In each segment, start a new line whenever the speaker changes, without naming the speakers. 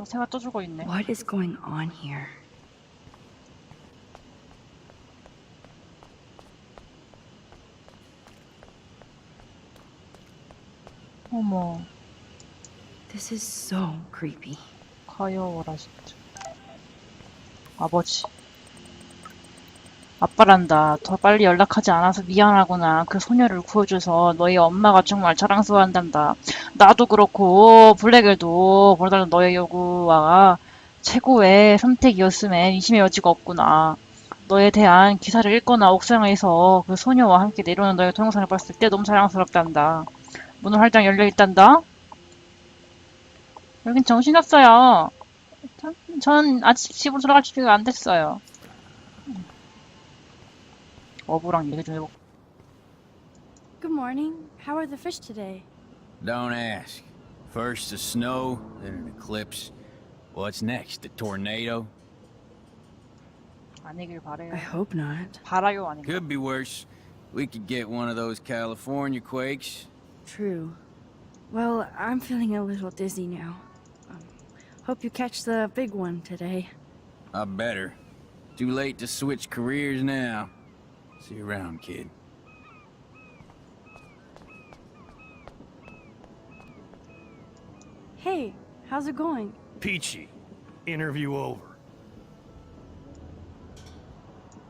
어머 새가 또 죽어 있네.
What is going on here?
어머
This is so creepy.
가여워라 진짜. 아버지. 아빠란다. 더 빨리 연락하지 않아서 미안하구나. 그 소녀를 구해줘서 너희 엄마가 정말 자랑스러워한단다. 나도 그렇고 블랙엘도 보다는 너의 요구와 최고의 선택이었음에 의심의 여지가 없구나. 너에 대한 기사를 읽거나 옥상에서 그 소녀와 함께 내려오는 너의 동영상을 봤을 때 너무 자랑스럽단다. 문은 활짝 열려 있단다. 여긴 정신없어요. 전, 전 아직 집으로 돌아갈 준비가 안 됐어요. 어부랑 얘기 좀 해볼까?
Good morning. How are the fish today?
Don't ask. First the snow, then an eclipse. What's next? The tornado?
아니길 바래요.
I hope not.
바라요 아닌가?
Could be worse. We could get one of those California quakes.
True. Well, I'm feeling a little dizzy now. Um, hope you catch the big one today.
I better. Too late to switch careers now. See you around, kid.
Hey, how's it going?
Peachy. Interview over.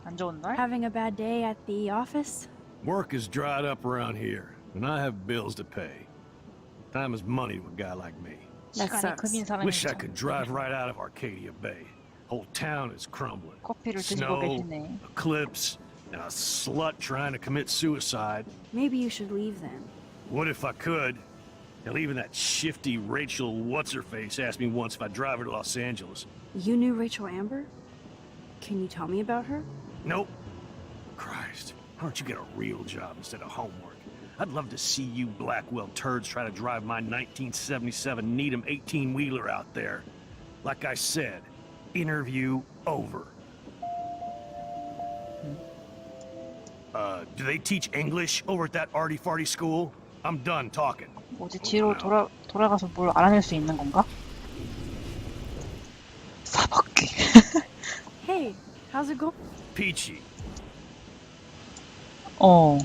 안 좋은 날?
Having a bad day at the office?
Work is dried up around here, and I have bills to pay. Time is money to a guy like me.
That
시간이
sucks.
금인 사람이
Wish I could drive right out of Arcadia Bay. Whole town is crumbling.
커피를 드시고
Snow,
계시네.
eclipse, and a slut trying to commit suicide.
Maybe you should leave then.
What if I could? Hell, even that shifty Rachel What's-Her-Face asked me once if I'd drive her to Los Angeles.
You knew Rachel Amber? Can you tell me about her?
Nope. Christ, why don't you get a real job instead of homework? I'd love to see you Blackwell turds try to drive my 1977 Needham 18-wheeler out there. Like I said, interview over. Uh, do they teach English over at that arty farty school? I'm done talking.
뭐지 뒤로 돌아 돌아가서 뭘 알아낼 수 있는 건가? 사법귀.
Hey, how's it going?
Peachy.
어.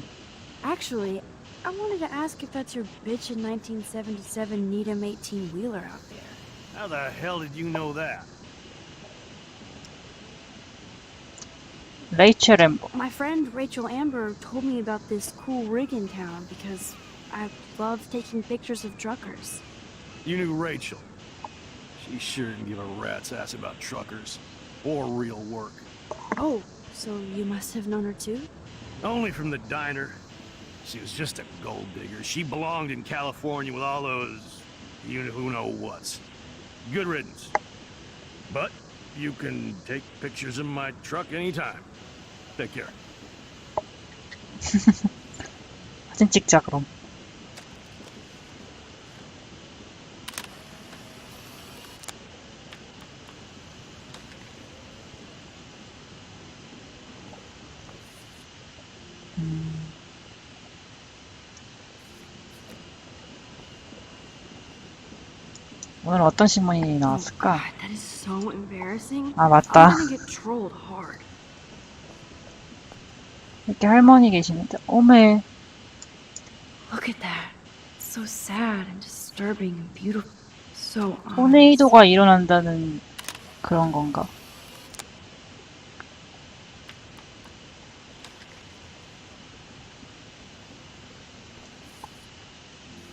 Actually, I wanted to ask if that's your bitch in 1977 Needham 18 wheeler out there.
How the hell did you know that?
Rachel
My friend Rachel Amber told me about this cool rig in town because I love taking pictures of truckers.
You knew Rachel. She sure didn't give a rat's ass about truckers or real work.
Oh, so you must have known her too?
Only from the diner. She was just a gold digger. She belonged in California with all those you know who know what's. Good riddance. But you can take pictures of my truck anytime.
사진 찍자 그럼. 음. 오늘 어떤 신문이 나왔을까?
God, that is so embarrassing.
아
I'm
맞다.
gonna get trolled hard.
이렇게 할머니 계시는데 어메
Look at that. So sad and disturbing and beautiful. So honest.
토네이도가 일어난다는 그런 건가?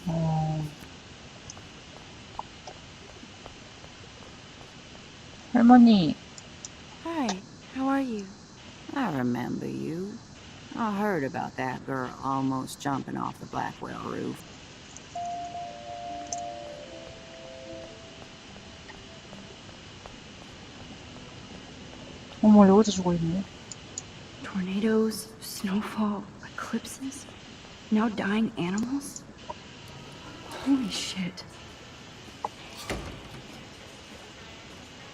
어... 할머니,
I heard about that girl almost jumping off the Blackwell roof.
어머 여기도 죽어 있네.
Tornadoes, snowfall, eclipses, now dying animals. Holy shit.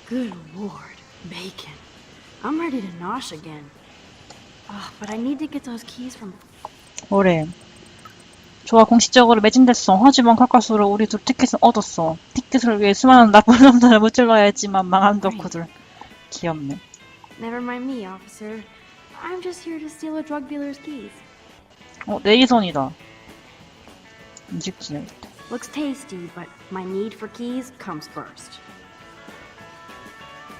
Good lord, bacon. I'm ready to nosh again. Ah, but I need to get those keys from.
뭐래? 좋아 공식적으로 매진됐어. 하지만 카카스로 우리 둘 티켓은 얻었어. 티켓 티켓을 위해 수많은 나쁜 놈들을 무찔러야 했지만 망한 덕후들. 귀엽네.
Never mind me, officer. I'm just here to steal a drug dealer's keys.
어, 내이선이다. 음식진에 있다.
Looks tasty, but my need for keys comes first.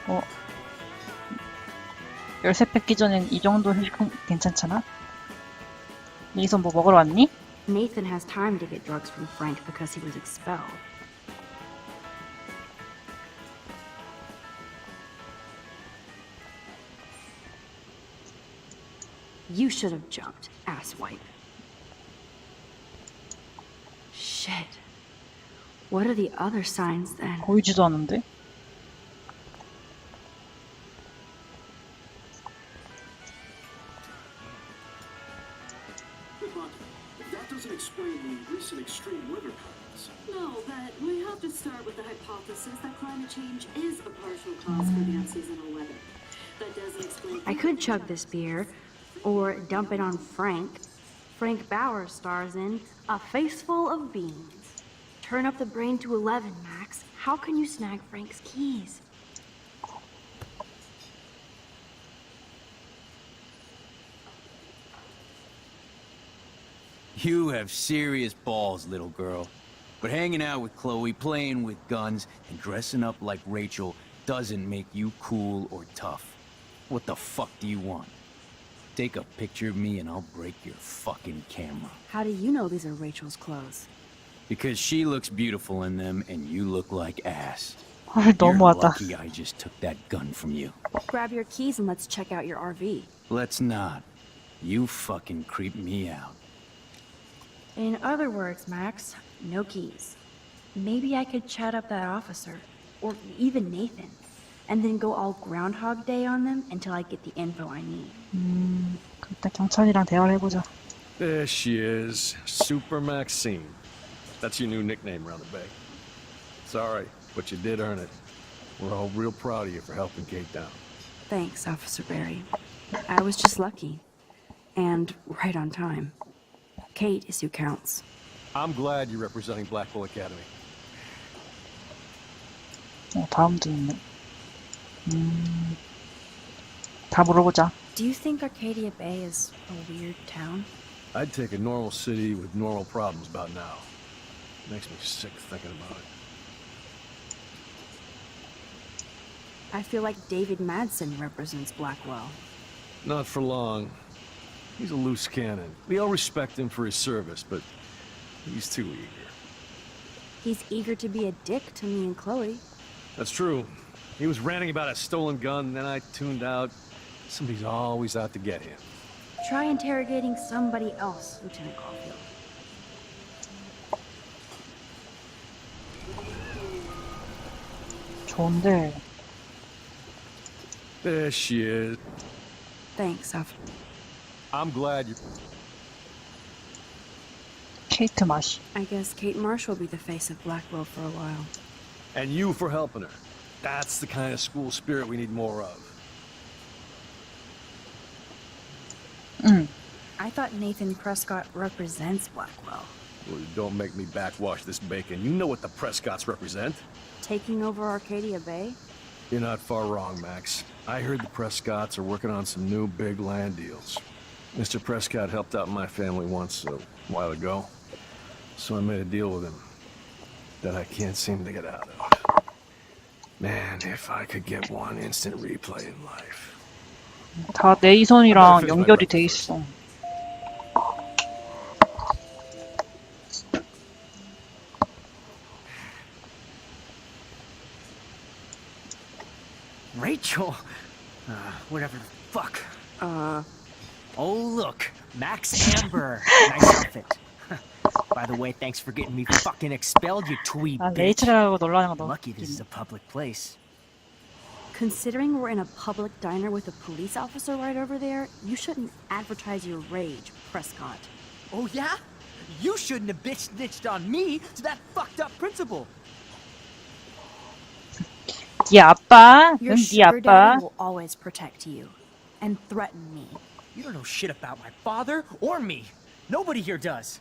어. 열쇠 뺏기 전엔 이 정도 휴식은 괜찮잖아? 내이선 뭐 먹으러 왔니?
Nathan has time to get drugs from Frank because he was expelled. You should have jumped, asswipe. Shit. What are the other signs then?
보이지도 않는데?
Start with the hypothesis that climate change is a partial cause for the unseasonal weather. That doesn't explain.
I could chug this beer, or dump it on Frank. Frank Bauer stars in A Face Full of Beans. Turn up the brain to 11, Max. How can you snag Frank's keys?
You have serious balls, little girl. But hanging out with Chloe, playing with guns, and dressing up like Rachel doesn't make you cool or tough. What the fuck do you want? Take a picture of me and I'll break your fucking camera.
How do you know these are Rachel's clothes?
Because she looks beautiful in them and you look like ass. You're lucky I just took that gun from you.
Grab your keys and let's check out your RV.
Let's not. You fucking creep me out.
In other words, Max, no keys. Maybe I could chat up that officer, or even Nathan, and then go all Groundhog Day on them until I get the info I need.
그때 경찰이랑 대화를 해보자.
There she is, Super Maxine. That's your new nickname around the bay. Sorry, but you did earn it. We're all real proud of you for helping Kate down.
Thanks, Officer Barry. I was just lucky. And right on time. Kate is who counts.
I'm glad you're representing Blackwell Academy.
어, 다음도 있네. 음, 다 물어보자.
Do you think Arcadia Bay is a weird town?
I'd take a normal city with normal problems about now. Makes me sick thinking about it.
I feel like David Madsen represents Blackwell.
Not for long. He's a loose cannon. We all respect him for his service, but he's too eager.
He's eager to be a dick to me and Chloe.
That's true. He was ranting about a stolen gun, then I tuned out. Somebody's always out to get him.
Try interrogating somebody else, Lieutenant Caulfield.
좋은데,
There she is.
Thanks, Officer.
I'm glad you.
Kate Tomasz.
I guess Kate Marsh will be the face of Blackwell for a while.
And you for helping her. That's the kind of school spirit we need more of.
Mm.
I thought Nathan Prescott represents Blackwell.
Well, don't make me backwash this bacon. You know what the Prescotts represent.
Taking over Arcadia Bay?
You're not far wrong, Max. I heard the Prescotts are working on some new big land deals. Mr. Prescott helped out my family once a while ago. so I made a deal with him that I can't seem to get out of. Man, if I could get one instant replay in life.
다 내이선이랑 연결이 돼 있어.
Rachel? Uh, whatever the fuck.
Uh,
Oh, look. Max Amber. nice outfit. By the way, thanks for getting me fucking expelled, you twee
아,
bitch.
레이첼하고 놀라는 거 너무
Lucky this is
웃기네.
a public place.
considering we're in a public diner with a police officer right over there, you shouldn't advertise your rage, Prescott.
Oh, yeah? You shouldn't have bitch snitched on me to that fucked up principal.
네 아빠? 응,
Your
네
sugar
아빠.
daddy will always protect you and threaten me.
You don't know shit about my father or me. Nobody here does.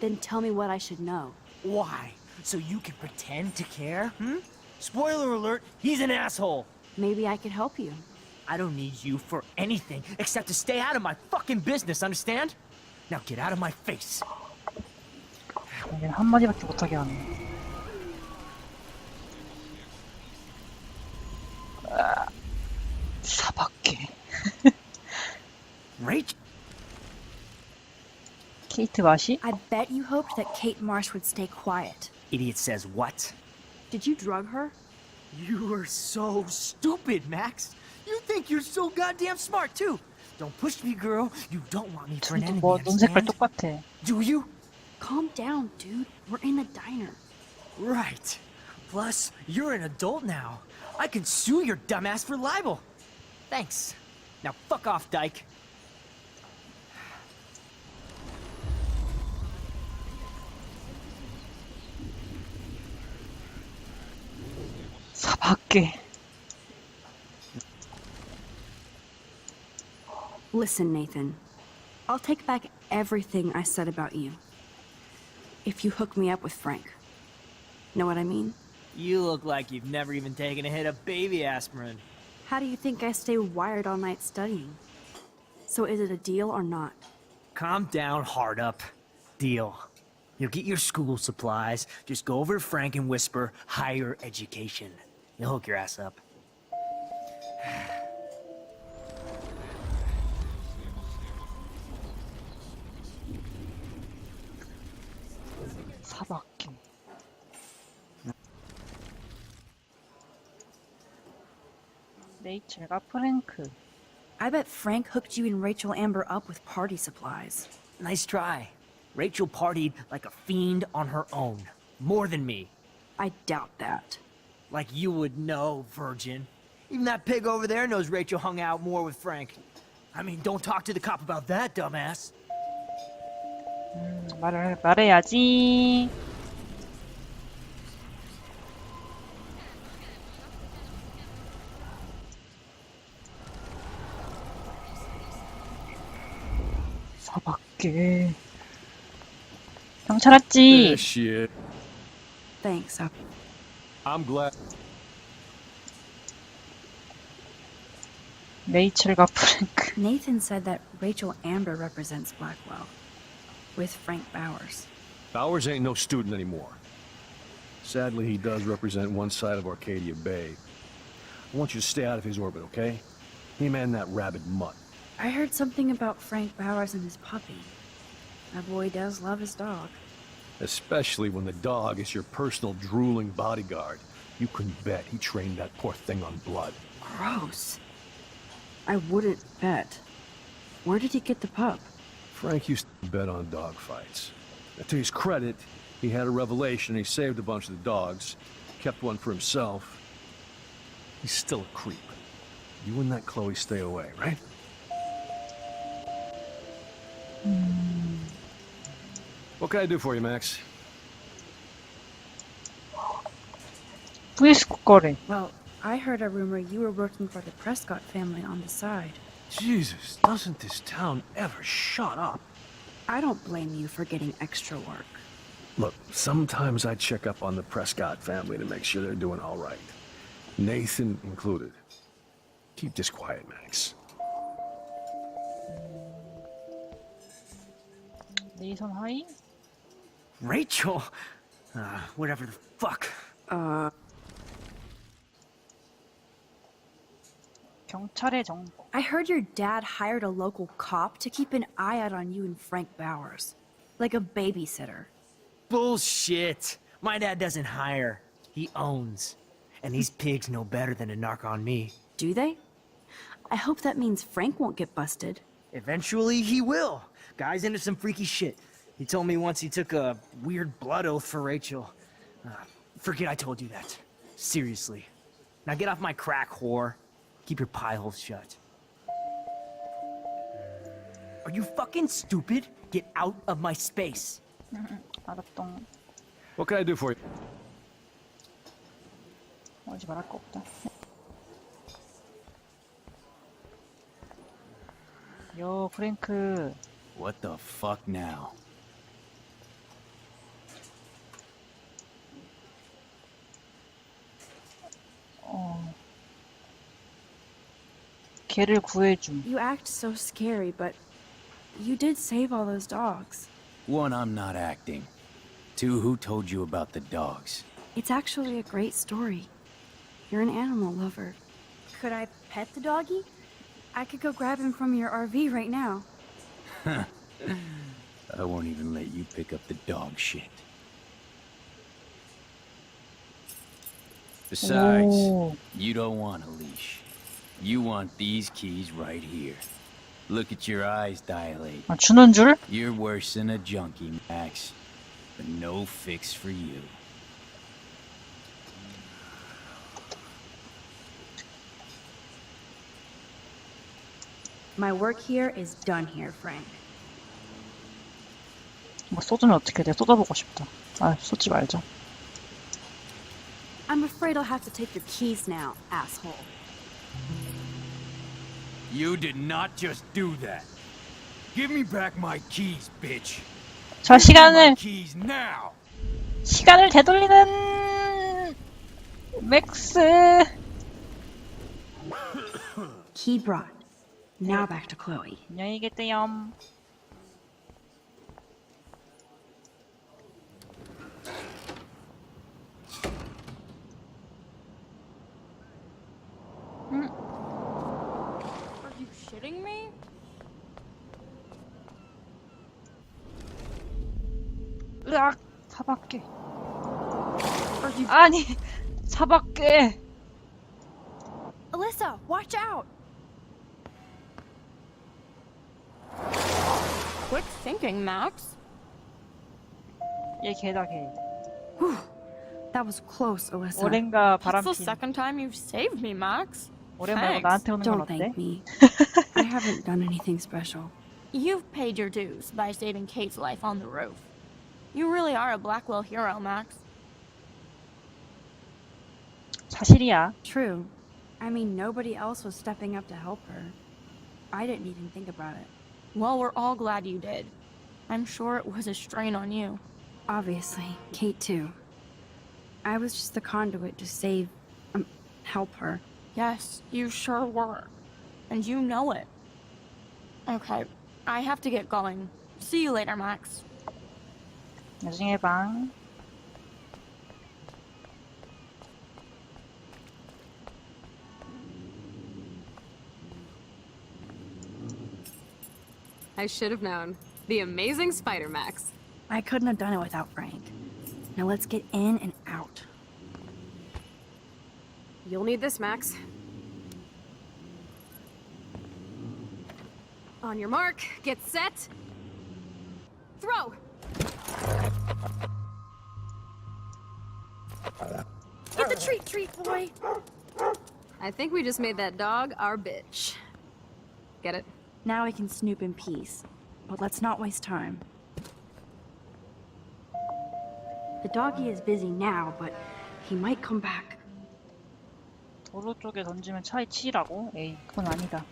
Then tell me what I should know.
Why? so you can pretend to care? Hmm? Spoiler alert, he's an asshole.
Maybe I could help you.
I don't need you for anything except to stay out of my fucking business, understand? Now get out of my face.
얘는 한마디밖에 못하게 하네. 아, 사밖 케이트 맛이?
I bet you hoped that Kate Marsh would stay quiet.
Idiot says what?
Did you drug her?
You are so stupid, Max. You think you're so goddamn smart, too. Don't push me, girl. You don't want me for an
둘도
enemy,
뭐 눈 색깔
understand?
똑같아.
Do you?
Calm down, dude. We're in a diner.
Right. Plus, you're an adult now. I can sue your dumbass for libel. Thanks. Now fuck off, Dyke.
할게.
Listen, Nathan. I'll take back everything I said about you. If you hook me up with Frank. Know what I mean?
You look like you've never even taken a hit of baby aspirin.
How do you think I stay wired all night studying? So is it a deal or not?
Calm down, hard up. Deal. You'll get your school supplies. Just go over to Frank and whisper higher education. He'll hook your ass up.
사밖에. 레이첼과 프랭크.
I bet Frank hooked you and Rachel Amber up with party supplies.
Nice try. Rachel partied like a fiend on her own. More than me.
I doubt that.
Like you would know, virgin. Even that pig over there knows Rachel hung out more with Frank. I mean, don't talk to the cop about that, dumbass.
말을 말해야지. 사밖에. 경찰 왔지.
shit.
Thanks. I-
I'm glad.
레이첼과 프랭크.
Nathan said that Rachel Amber represents Blackwell. With Frank Bowers.
Bowers ain't no student anymore. Sadly, he does represent one side of Arcadia Bay. I want you to stay out of his orbit, okay? Him and that rabid mutt.
I heard something about Frank Bowers and his puppy. That boy does love his dog.
Especially when the dog is your personal drooling bodyguard. You can bet he trained that poor thing on blood.
Gross. I wouldn't bet. Where did he get the pup?
Frank used to bet on dog fights. To his credit, he had a revelation. He saved a bunch of the dogs, kept one for himself. He's still a creep. You and that Chloe stay away, right? What can I do for you, Max?
Please, Corin.
Well, I heard a rumor you were working for the Prescott family on the side.
Jesus, doesn't this town ever shut up?
I don't blame you for getting extra work.
Look, sometimes I check up on the Prescott family to make sure they're doing all right. Nathan included. Keep this quiet, Max.
Nathan Hines?
Rachel? Uh, whatever the fuck.
Uh...
I heard your dad hired a local cop to keep an eye out on you and Frank Bowers. Like a babysitter.
Bullshit! My dad doesn't hire. He owns. And these pigs know better than to knock on me.
Do they? I hope that means Frank won't get busted.
Eventually, he will. Guy's into some freaky shit. He told me once he took a weird blood oath for Rachel. Uh, forget I told you that. Seriously. Now get off my crack, whore. Keep your pie holes shut. Are you fucking stupid? Get out of my space.
알았동.
What can I do for you?
어디 말할 거 없다. 요 프랭크.
What the fuck now?
걔를 구해줌.
You act so scary, but you did save all those dogs.
One, I'm not acting. Two, who told you about the dogs?
It's actually a great story. You're an animal lover. Could I pet the doggy? I could go grab him from your RV right now.
I won't even let you pick up the dog shit. Besides,
오,
you don't want a leash. You want these keys right here. Look at your eyes dilate.
아, 주는 줄?
You're worse than a junkie, Max. But no fix for you.
My work here is done here, Frank.
뭐 쏟으면 어떻게 돼? 쏟아보고 싶다. 아, 쏟지 말자.
I'm afraid I'll have to take your keys now, asshole.
You did not just do that. Give me back my keys, bitch.
자,
My
시간을,
keys now.
시간을 되돌리는 맥스.
Key brought. Now back to Chloe.
안녕히 계세요.
Are
으악! 사박개.
Are you
아니, 사박개.
Alyssa, watch out! Quick thinking, Max.
얘 걔다 걔.
That was close, Alyssa.
오랭가
That's the
바람핀.
second time you've saved me, Max.
오랭 말고
Thanks.
나한테 오는 건
Don't
어때?
thank me. I haven't done anything special.
You've paid your dues by saving Kate's life on the roof. You really are a Blackwell hero, Max.
사실이야.
True. I mean, nobody else was stepping up to help her. I didn't even think about it.
Well, we're all glad you did. I'm sure it was a strain on you.
Obviously, Kate too. I was just the conduit to save, um, help her.
Yes, you sure were. And you know it. Okay, I have to get going. See you later, Max.
나중에 봐.
I should have known. The amazing Spider Max.
I couldn't have done it without Frank. Now let's get in and out.
You'll need this, Max. On your mark, get set. Throw!
treat, treat boy!
I think we just made that dog our bitch. Get it?
Now we can snoop in peace. But let's not waste time. The doggy is busy now, but he might come back.
도로 쪽에 던지면 차에 치라고? 에이, 그건 아니다.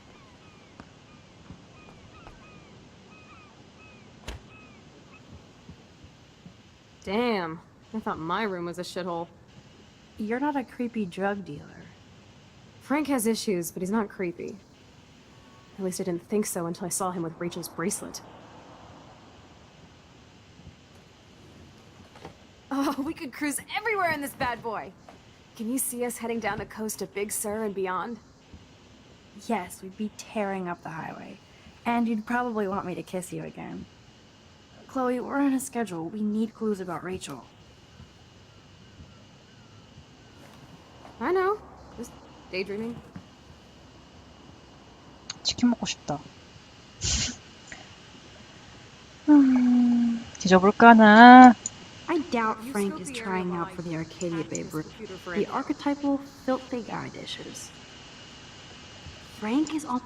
Damn. I thought my room was a shithole.
You're not a creepy drug dealer.
Frank has issues, but he's not creepy. At least I didn't think so until I saw him with Rachel's bracelet. Oh, we could cruise everywhere in this bad boy! Can you see us heading down the coast of Big Sur and beyond?
Yes, we'd be tearing up the highway. And you'd probably want me to kiss you again. Chloe, we're on a schedule. We need clues about Rachel.
I know. Just daydreaming.
치킨 먹고 싶다. 음, 뒤져볼까나?
I doubt Frank is trying out for the Arcadia Babe route. The archetypal filthy guy dishes. Frank is all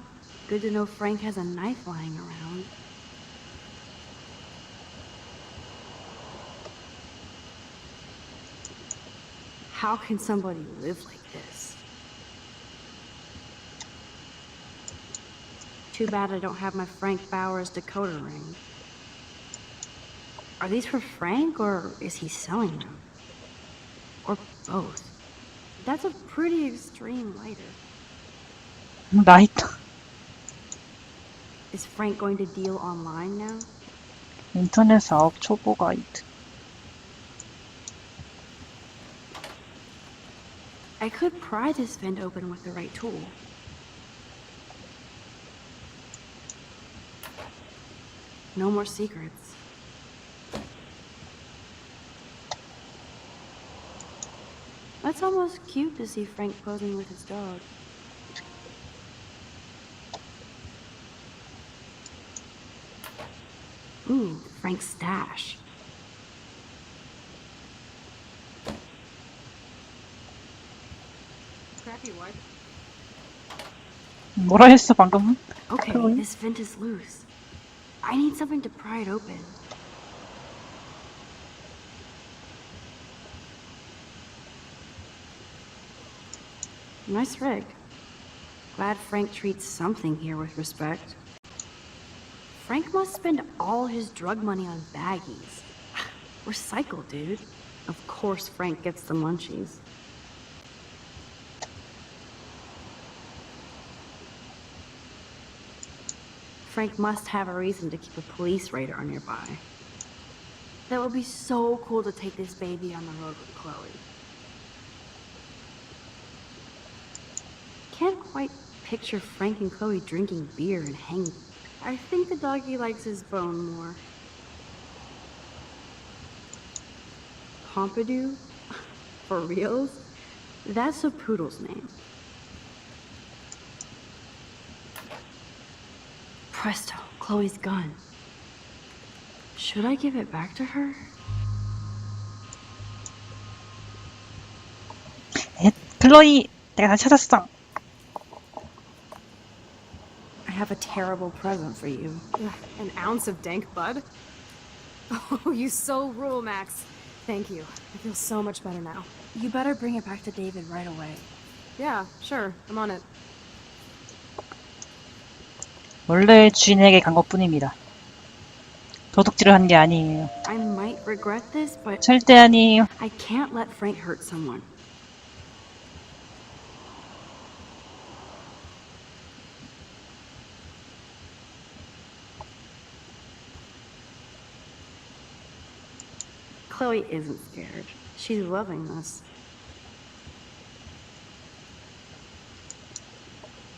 good to know Frank has a knife lying around. How can somebody live like this? Too bad I don't have my Frank Bowers Dakota ring. Are these for Frank or is he selling them? Or both? That's a pretty extreme lighter.
나 있다.
Is Frank going to deal online now?
인터넷 사업 초보 가이
I could pry this vent open with the right tool. No more secrets. That's almost cute to see Frank posing with his dog. Ooh, Frank's stash.
Crappy what?
뭐라 했어 방금?
Okay,
Chloe?
this vent is loose. I need something to pry it open. Nice rig. Glad Frank treats something here with respect. Frank must spend all his drug money on baggies. Recycle, dude. Of course Frank gets the munchies. Frank must have a reason to keep a police radar nearby. That would be so cool to take this baby on the road with Chloe. Can't quite picture Frank and Chloe drinking beer and hanging. I think the doggy likes his bone more. Pompidou? For reals? That's a poodle's name. Presto, Chloe's gun. Should I give it back to her?
에, 클로이, 내가 다 찾았어.
I have a terrible present for you.
Ugh, An ounce of dank bud? Oh, you so rule, Max. Thank you. I feel so much better now.
You better bring it back to David right away.
Yeah, sure. I'm on it.
원래 주인에게 간 것뿐입니다. 도둑질을 한 게 아니에요.
I might regret this, but
절대 아니에요.
I can't let Frank hurt someone. Chloe isn't scared. She's loving this.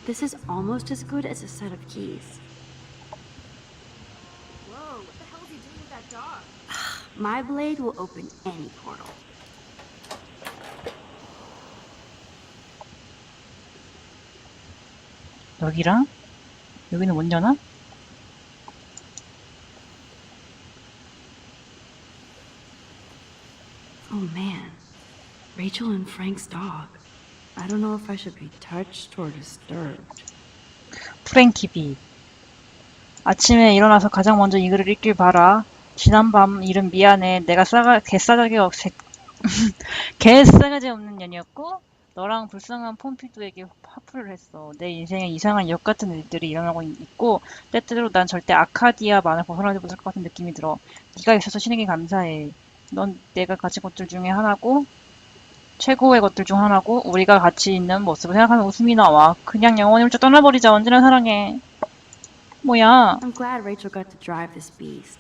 This is almost as good as a set of keys.
Whoa, what the hell is he doing with that dog?
My blade will open any portal.
여기랑 여기는 못 여나?
Oh man. Rachel and Frank's dog. I don't know if I should be touched or disturbed.
프랭키비. 아침에 일어나서 가장 먼저 이 글을 읽길 바라. 지난밤 일은 미안해. 내가 싸가, 개싸가지 없, 개싸가지 없는 년이었고, 너랑 불쌍한 폼피두에게 화풀을 했어. 내 인생에 이상한 역 같은 일들이 일어나고 있- 있고, 때때로 난 절대 아카디아만을 벗어나지 못할 것 같은 느낌이 들어. 네가 있어서 신에게 감사해. 넌 내가 가진 것들 중에 하나고, 최고의 것들 중 하나고, 우리가 같이 있는 모습을 생각하면 웃음이 나와. 그냥 영원히 훌쩍 떠나버리자. 언제나 사랑해. 뭐야?
I'm glad Rachel got to drive this beast.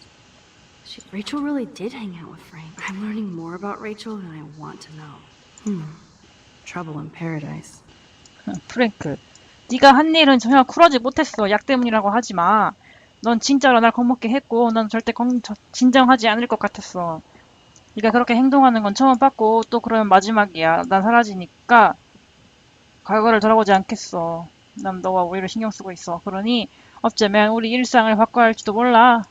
She, Rachel really did hang out with Frank. I'm learning more about Rachel than I want to know. Hmm. Trouble in paradise.
프랭크. 네가 한 일은 전혀 쿨하지 못했어. 약 때문이라고 하지 마. 넌 진짜로 날 겁먹게 했고, 넌 절대 검, 저- 진정하지 않을 것 같았어. 네가 그렇게 행동하는 건 처음 봤고, 또 그러면 마지막이야. 난 사라지니까 과거를 돌아보지 않겠어. 난 너와 오히려 신경 쓰고 있어. 그러니 어쩌면 우리 일상을 바꿔야 할지도 몰라.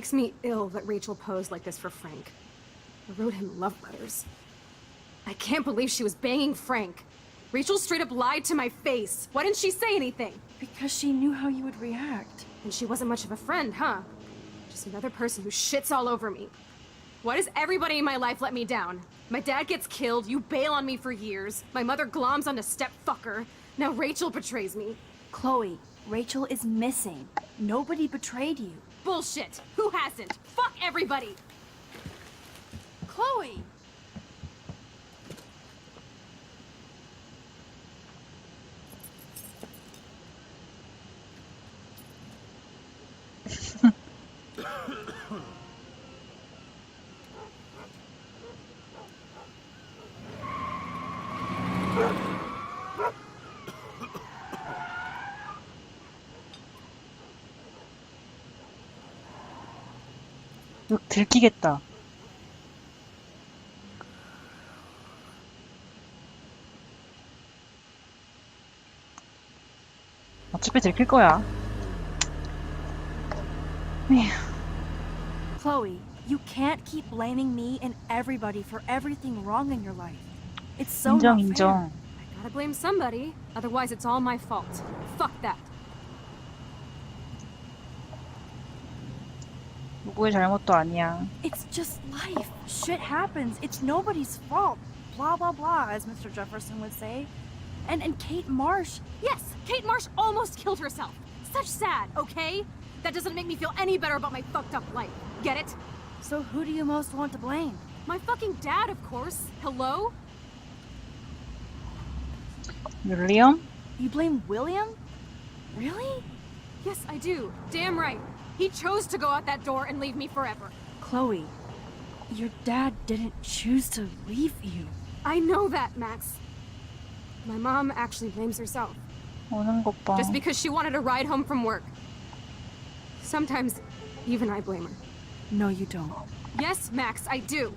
Makes me ill that Rachel posed like this for Frank. I wrote him love letters. I can't believe she was banging Frank. Rachel straight up lied to my face. Why didn't she say anything?
Because she knew how you would react.
And she wasn't much of a friend, huh? Just another person who shits all over me. Why does everybody in my life let me down? My dad gets killed, you bail on me for years, my mother gloms on a step fucker, now Rachel betrays me.
Chloe, Rachel is missing. Nobody betrayed you.
Bullshit! Who hasn't? Fuck everybody!
Chloe!
들키겠다. 어차피 들킬 거야. 에휴.
Chloe, you can't keep blaming me and everybody for everything wrong in your life. It's so
인정,
not fair.
인정.
I gotta blame somebody, otherwise it's all my fault. Fuck that.
누구의 잘못도 아니야.
It's just life. Shit happens. It's nobody's fault. Blah blah blah, as Mr. Jefferson would say. And and Kate Marsh.
Yes, Kate Marsh almost killed herself. Such sad, okay? That doesn't make me feel any better about my fucked up life. Get it?
So who do you most want to blame?
My fucking dad, of course. Hello?
윌리엄?
You blame William? Really?
Yes, I do. Damn right. He chose to go out that door and leave me forever.
Chloe, your dad didn't choose to leave you.
I know that, Max. My mom actually blames herself. Just because she wanted a ride home from work. Sometimes, even I blame her.
No, you don't.
Yes, Max, I do.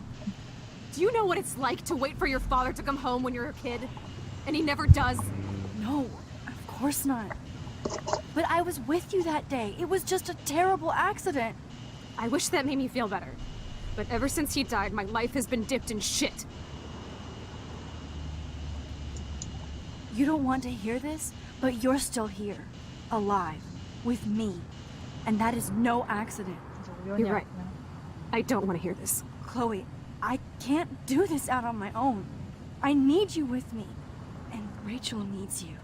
Do you know what it's like to wait for your father to come home when you're a kid? And he never does?
No, of course not. But I was with you that day. It was just a terrible accident.
I wish that made me feel better. But ever since he died, my life has been dipped in shit.
You don't want to hear this, but you're still here, alive, with me. And that is no accident.
You're right. I don't want to hear this.
Chloe, I can't do this out on my own. I need you with me. And Rachel needs you.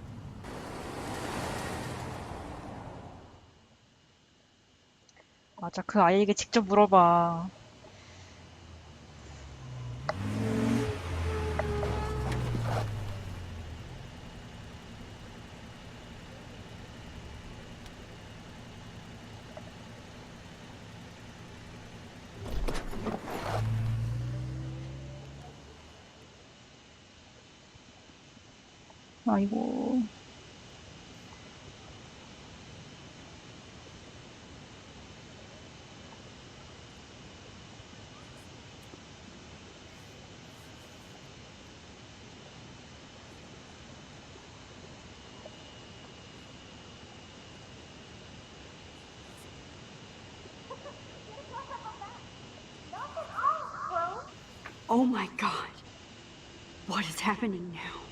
맞아, 그 아이에게 직접 물어봐. 아이고.
Oh my god. What is happening now?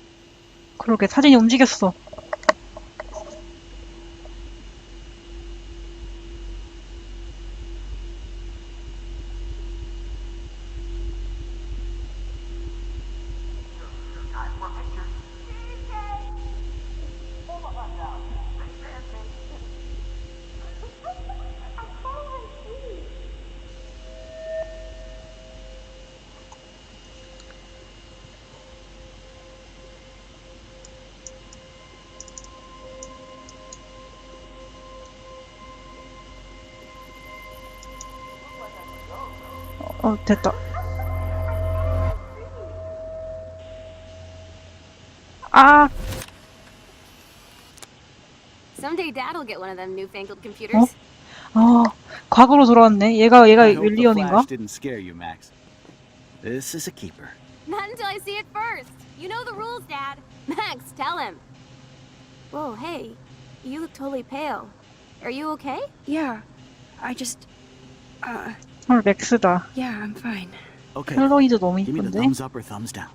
그러게, 사진이 움직였어. 어, 됐다. 아,
Someday Dad'll get one of them newfangled computers.
어, 과거로 돌아왔네. 얘가, 얘가
I hope the
윌리엄인가?
flash didn't scare you, Max. This is a keeper.
Not until I see it first. You know the rules, Dad. Max, tell him. Whoa, hey. You look totally pale. Are you okay?
Yeah, I just. Uh,
헐, 맥스다.
yeah, I'm fine.
Okay.
켈로이도 너무
Give me the
이쁜데?
thumbs up or thumbs down.